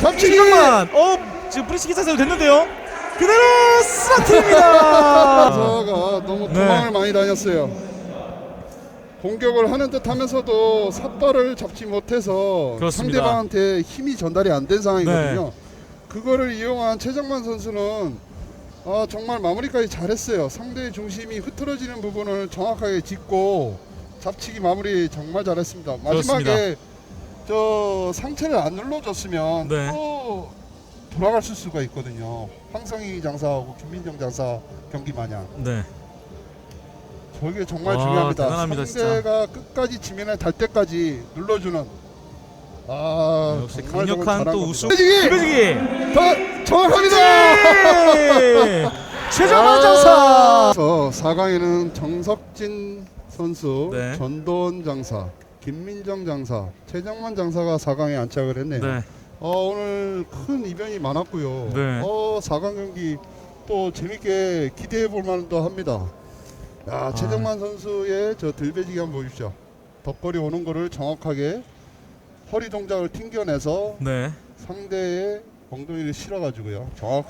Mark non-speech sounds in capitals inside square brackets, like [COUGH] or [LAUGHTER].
잡치기! 최정만. 어 지금 브리시기 자세로 됐는데요. 그대로 스라트입니다. 자가 [LAUGHS] 너무 네. 도망을 많이 다녔어요. 공격을 하는 듯 하면서도 삿발을 잡지 못해서 그렇습니다. 상대방한테 힘이 전달이 안 된 상황이거든요. 네. 그거를 이용한 최정만 선수는 아, 정말 마무리까지 잘했어요. 상대의 중심이 흐트러지는 부분을 정확하게 짚고 잡치기 마무리 정말 잘했습니다. 마지막에 저 상체를 안 눌러줬으면 네. 또 돌아갔을 수가 있거든요. 황성희 장사하고 김민정 장사 경기 마냥. 네. 저게 정말 아, 중요합니다. 대단합니다, 상대가 끝까지 지면에 달 때까지 눌러주는. 아 역시 강력한 또. 우승. 기배지기. 더 정확합니다. 네. [LAUGHS] 최정만 장사. 그래서 4강에는 정석진 선수, 네. 전도원 장사, 김민정 장사, 최정만 장사가 4강에 안착을 했네요. 네. 어, 오늘 큰 이변이 많았고요. 네. 어, 4강 경기 또 재밌게 기대해 볼 만도 합니다. 아. 야, 최정만 선수의 저 들배지기 한번 보십시오. 덕거리 오는 거를 정확하게 허리 동작을 튕겨내서 네. 상대의 엉덩이를 실어가지고요. 정확